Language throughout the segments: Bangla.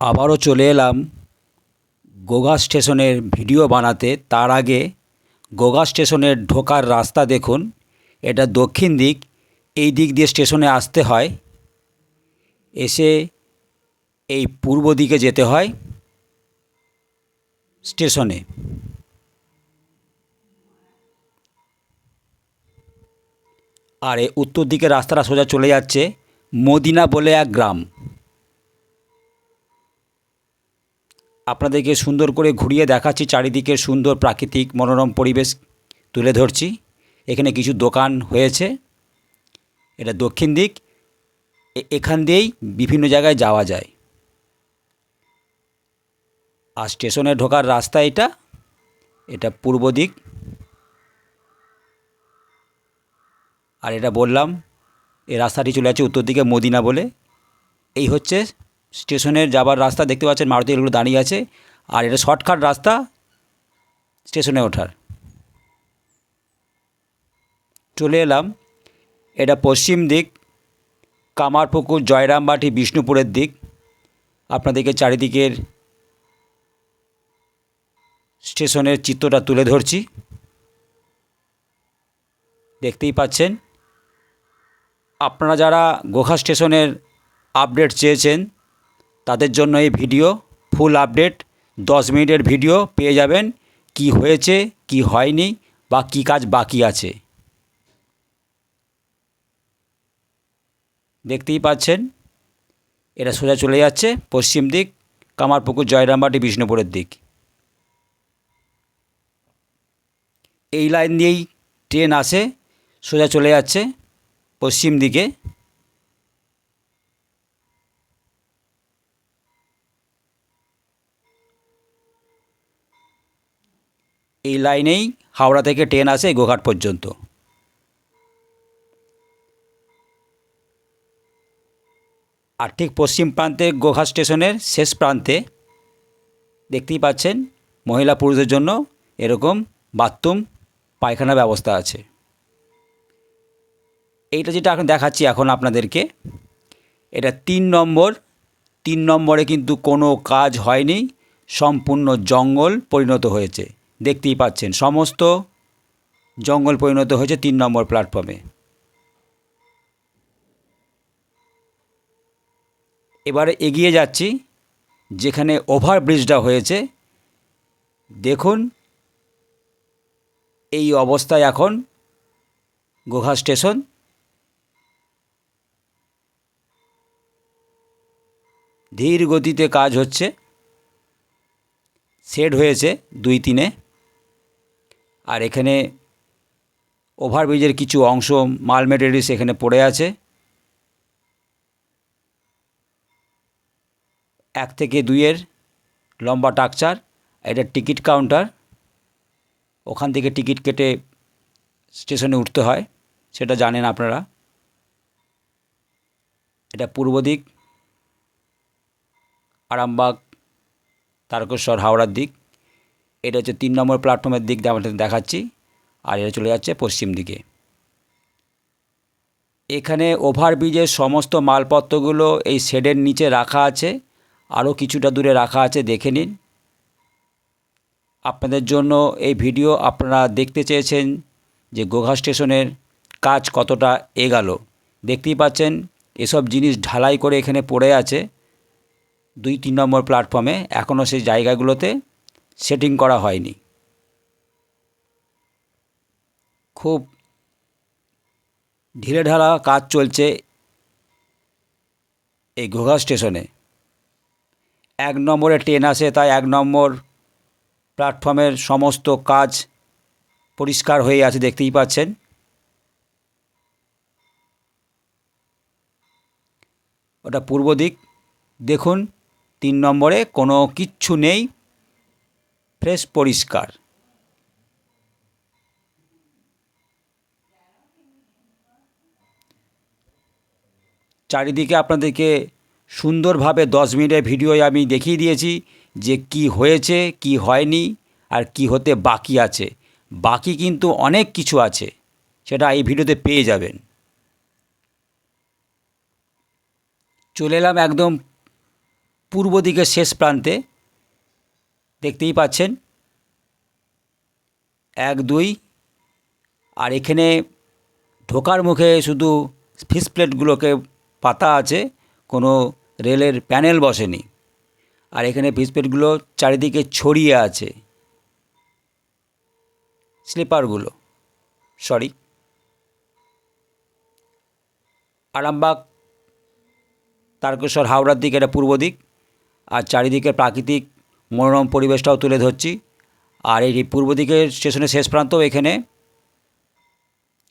আবারও চলে এলাম গোগা স্টেশনের ভিডিও বানাতে। তার আগে গোগা স্টেশনের ঢোকার রাস্তা দেখুন। এটা দক্ষিণ দিক, এই দিক দিয়ে স্টেশনে আসতে হয়। এসে এই পূর্ব দিকে যেতে হয় স্টেশনে। আর এই উত্তর দিকে রাস্তাটা সোজা চলে যাচ্ছে মদিনা বলে এক গ্রাম। আপনাদেরকে সুন্দর করে ঘুরিয়ে দেখাচ্ছি চারিদিকের সুন্দর প্রাকৃতিক মনোরম পরিবেশ তুলে ধরছি। এখানে কিছু দোকান হয়েছে। এটা দক্ষিণ দিক। এখান দিয়েই বিভিন্ন জায়গায় যাওয়া যায়। আর স্টেশনে ঢোকার রাস্তা এটা। এটা পূর্ব দিক। আর এটা বললাম, এই রাস্তাটি চলে যাচ্ছে উত্তর দিকে মদিনা বলে। এই হচ্ছে স্টেশনের যাবার রাস্তা দেখতে পাচ্ছেন মারুতি এগুলো দাঁড়িয়ে আছে, আর এটা শর্টকাট রাস্তা স্টেশনে ওঠার। চলে এলাম, এটা পশ্চিম দিক, কামারপুকুর, জয়রামবাটি, বিষ্ণুপুরের দিক। আপনাদেরকে চারিদিকের স্টেশনের চিত্রটা তুলে ধরছি। দেখতেই পাচ্ছেন, আপনারা যারা গোখা স্টেশনের আপডেট চেয়েছেন তাদের জন্য এই ভিডিও ফুল আপডেট। দশ মিনিটের ভিডিও পেয়ে যাবেন। কি হয়েছে, কি হয়নি বা কি কাজ বাকি আছে। দেখতেই পাচ্ছেন এটা সোজা চলে যাচ্ছে পশ্চিম দিক, কামারপুকুর, জয়রামবাটি, বিষ্ণুপুরের দিক। এই লাইন দিয়েই ট্রেন আসে, সোজা চলে যাচ্ছে পশ্চিম দিকে। এই লাইনেই হাওড়া থেকে ট্রেন আসে গোঘাট পর্যন্ত। আর ঠিক পশ্চিম প্রান্তে গোঘাট স্টেশনের শেষ প্রান্তে দেখতেই পাচ্ছেন মহিলা পুরুষদের জন্য এরকম বাথরুম পায়খানা ব্যবস্থা আছে। এইটা যেটা এখন দেখাচ্ছি এখন আপনাদেরকে, এটা তিন নম্বর, তিন নম্বরে কিন্তু কোনো কাজ হয়নি, সম্পূর্ণ জঙ্গল পরিণত হয়েছে। দেখতেই পাচ্ছেন, সমস্ত জঙ্গল পরিণত হয়েছে তিন নম্বর প্ল্যাটফর্মে এবারে এগিয়ে যাচ্ছি, যেখানে ওভারব্রিজটা হয়েছে। দেখুন, এই অবস্থায় এখন গোঘা স্টেশন। ধীর গতিতে কাজ হচ্ছে। শেড হয়েছে দুই তিনে আর এখানে ওভারব্রিজের কিছু অংশ মাল মেটেরিয়ালস এখানে পড়ে আছে। এক থেকে দুইয়ের লম্বা টাকচার, এটা টিকিট কাউন্টার। ওখান থেকে টিকিট কেটে স্টেশনে উঠতে হয়, সেটা জানেন আপনারা। এটা পূর্ব দিক, আরামবাগ, তারকেশ্বর, হাওড়ার দিক। এটা হচ্ছে তিন নম্বর প্ল্যাটফর্মের দিক দিয়ে আমাদের দেখাচ্ছি। আর এটা চলে যাচ্ছে পশ্চিম দিকে। এখানে ওভারব্রিজের সমস্ত মালপত্রগুলো এই শেডের নিচে রাখা আছে। আরও কিছুটা দূরে রাখা আছে, দেখে নিন। আপনাদের জন্য এই ভিডিও আপনারা দেখতে চেয়েছেন যে গোঘা স্টেশনের কাজ কতটা এগালো। দেখতেই পাচ্ছেন, এসব জিনিস ঢালাই করে এখানে পড়ে আছে দুই, তিন নম্বর প্ল্যাটফর্মে এখনও সেই জায়গাগুলোতে সেটিং করা হয়নি। খুব ঢিলে ঢালা কাজ চলছে এই ঘোঘা স্টেশনে। এক নম্বরে ট্রেন আসে, তাই এক নম্বর প্ল্যাটফর্মের সমস্ত কাজ পরিষ্কার হয়ে আছে, দেখতেই পাচ্ছেন। ওটা পূর্ব দিক। দেখুন, তিন নম্বরে কোনো কিচ্ছু নেই। ফ্রেশ পরিষ্কার। চারিদিকে আপনাদেরকে সুন্দরভাবে দশ মিনিটের ভিডিও আমি দেখিয়ে দিয়েছি যে কি হয়েছে, কি হয়নি আর কি হতে বাকি আছে। বাকি কিন্তু অনেক কিছু আছে, সেটা এই ভিডিওতে পেয়ে যাবেন। চলে এলাম একদম পূর্ব দিকের শেষ প্রান্তে। দেখতেই পাচ্ছেন। এক, দুই। আর এখানে ঢোকার মুখে শুধু ফিস প্লেটগুলোকে পাতা আছে, কোনো রেলের প্যানেল বসেনি। আর এখানে ফিস প্লেটগুলো চারিদিকে ছড়িয়ে আছে। স্লিপারগুলো সরি আরামবাগ, তারকেশ্বর, হাওড়ার দিক, এটা পূর্ব দিক। আর চারিদিকে প্রাকৃতিক মনোরম পরিবেশটাও তুলে ধরছি। আর এই পূর্ব দিকের স্টেশনের শেষ প্রান্তেও এখানে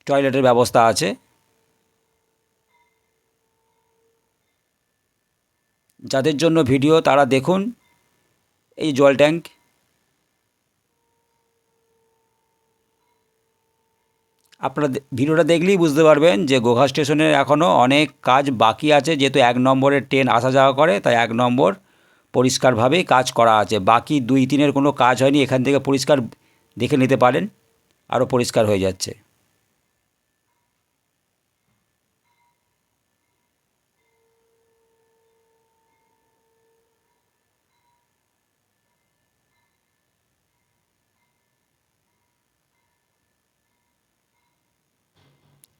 টয়লেটের ব্যবস্থা আছে। যাদের জন্য ভিডিও তারা দেখুন। এই জল ট্যাঙ্ক। আপনারা ভিডিওটা দেখলেই বুঝতে পারবেন যে গোঘা স্টেশনের এখনও অনেক কাজ বাকি আছে। যেহেতু এক নম্বরের ট্রেন আসা যাওয়া করে, তাই এক নম্বর পরিষ্কারভাবেই কাজ করা আছে। বাকি দুই তিনের কোনো কাজ হয়নি, এখান থেকে পরিষ্কার দেখে নিতে পারেন, আরও পরিষ্কার হয়ে যাচ্ছে।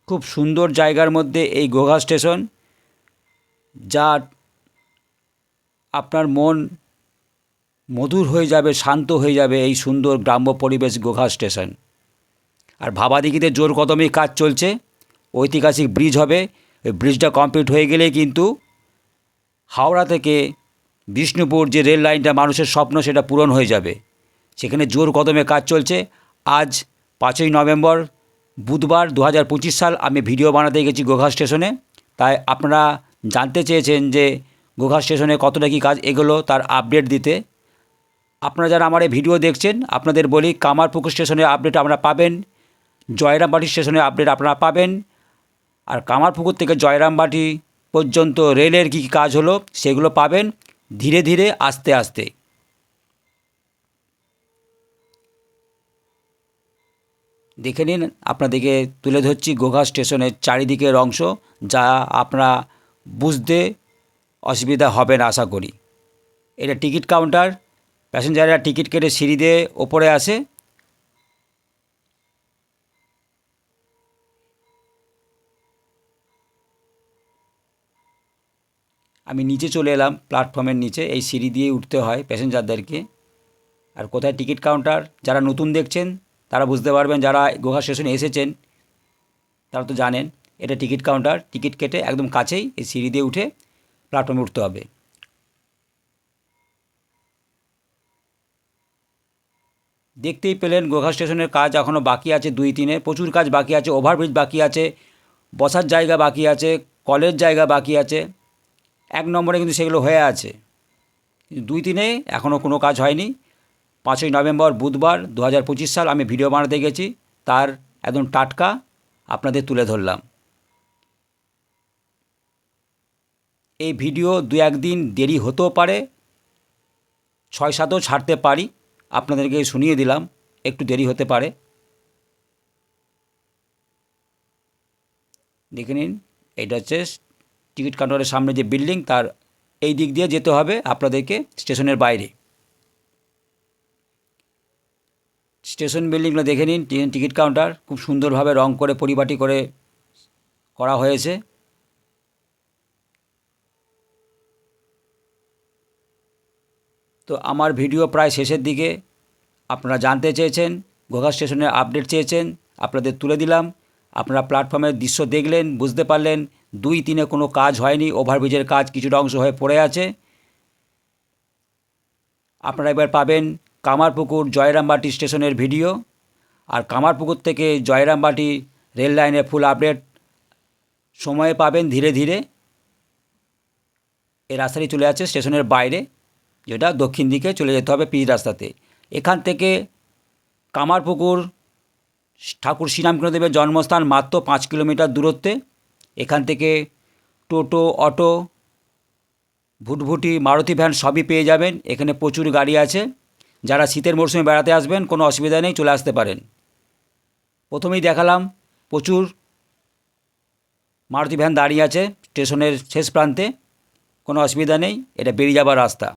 খুব সুন্দর জায়গার মধ্যে এই গোঘা স্টেশন, যা আপনার মন মধুর হয়ে যাবে, শান্ত হয়ে যাবে এই সুন্দর গ্রাম্য পরিবেশ গোঘা স্টেশন। আর ভাবাদিঘিতে জোর কদমে কাজ চলছে, ঐতিহাসিক ব্রিজ হবে। ওই ব্রিজটা কমপ্লিট হয়ে গেলেই কিন্তু হাওড়া থেকে বিষ্ণুপুর যে রেল লাইনটা মানুষের স্বপ্ন, সেটা পূরণ হয়ে যাবে। সেখানে জোর কদমে কাজ চলছে। আজ পাঁচই নভেম্বর, বুধবার দু হাজার পঁচিশ সাল আমি ভিডিও বানাতে গেছি গোঘা স্টেশনে। তাই আপনারা জানতে চেয়েছেন যে গোঘা স্টেশনে কতটা কী কাজ এগোলো তার আপডেট দিতে। আপনারা যারা আমার এই ভিডিও দেখছেন, আপনাদের বলি কামারপুকুর স্টেশনের আপডেট আপনারা পাবেন, জয়রামবাটি স্টেশনের আপডেট আপনারা পাবেন, আর কামারপুকুর থেকে জয়রামবাটি পর্যন্ত রেলের কী কী কাজ হলো সেগুলো পাবেন ধীরে ধীরে, আস্তে আস্তে। দেখে নিন, আপনাদেরকে তুলে ধরছি গোঘা স্টেশনের চারিদিকের অংশ, যা আপনারা বুঝতে অসুবিধা হবে না, আশা করি। এটা টিকিট কাউন্টার, প্যাসেঞ্জাররা টিকিট কেটে সিঁড়ি দিয়ে ওপরে আসে। আমি নিচে চলে এলাম, প্ল্যাটফর্মের নিচে, এই সিঁড়ি দিয়ে উঠতে হয় প্যাসেঞ্জারদেরকে। আর কোথায় টিকিট কাউন্টার, যারা নতুন দেখছেন, তারা বুঝতে পারবেন, যারা গোঘা স্টেশনে এসেছেন, তারা তো জানেন, এটা টিকিট কাউন্টার, টিকিট কেটে একদম কাছেই এই সিঁড়ি দিয়ে উঠে প্ল্যাটফর্মে উঠতে হবে। দেখতেই পেলেন গোঘা স্টেশনের কাজ এখনও বাকি আছে দুই তিনে। প্রচুর কাজ বাকি আছে ওভারব্রিজ বাকি আছে, বসার জায়গা বাকি আছে, কলের জায়গা বাকি আছে। এক নম্বরে কিন্তু সেগুলো হয়ে আছে। দুই তিনে এখনও কোনো কাজ হয়নি। পাঁচই নভেম্বর, বুধবার দু হাজার পঁচিশ সাল আমি ভিডিও বানাতে গেছি। তার একদম টাটকা আপনাদের তুলে ধরলাম। এই ভিডিও দু একদিন দেরি হতেও পারে। ছয় সাতও ছাড়তে পারি। আপনাদেরকে শুনিয়ে দিলাম, একটু দেরি হতে পারে। দেখে নিন এটা হচ্ছে টিকিট কাউন্টারের সামনে যে বিল্ডিং, তার এই দিক দিয়ে যেতে হবে আপনাদেরকে স্টেশনের বাইরে। স্টেশন বিল্ডিংগুলো দেখে নিন টিকিট কাউন্টার খুব সুন্দরভাবে রং করে, পরিপাটি করে করা হয়েছে। তো আমার ভিডিও প্রায় শেষের দিকে। আপনারা জানতে চেয়েছেন গোঘা স্টেশনের আপডেট চেয়েছেন, আপনাদের তুলে দিলাম। আপনারা প্ল্যাটফর্মের দৃশ্য দেখলেন, বুঝতে পারলেন, দুই তিনে কোনো কাজ হয়নি, ওভারব্রিজের কাজ কিছুটা অংশ হয়ে পড়ে আছে। আপনারা এবার পাবেন কামারপুকুর জয়রামবাটি স্টেশনের ভিডিও। আর কামারপুকুর থেকে জয়রামবাটি রেল লাইনের ফুল আপডেট সময়ে পাবেন ধীরে ধীরে। এ রাস্তাটি চলে যাচ্ছে স্টেশনের বাইরে। যেটা দক্ষিণ দিকে চলে যেতে হবে পিচ রাস্তাতে। এখান থেকে কামারপুকুর, ঠাকুর শ্রীরামকৃষ্ণদেবের জন্মস্থান মাত্র পাঁচ কিলোমিটার দূরত্বে। এখান থেকে টোটো, অটো, ভুটভুটি, মারুতি ভ্যান সবই পেয়ে যাবেন। এখানে প্রচুর গাড়ি আছে। যারা শীতের মরশুমে বেড়াতে আসবেন, কোনো অসুবিধা নেই, চলে আসতে পারেন। প্রথমেই দেখালাম প্রচুর মারুতি ভ্যান দাঁড়িয়ে আছে স্টেশনের শেষ প্রান্তে। কোনো অসুবিধা নেই, এটা বেরিয়ে যাবার রাস্তা।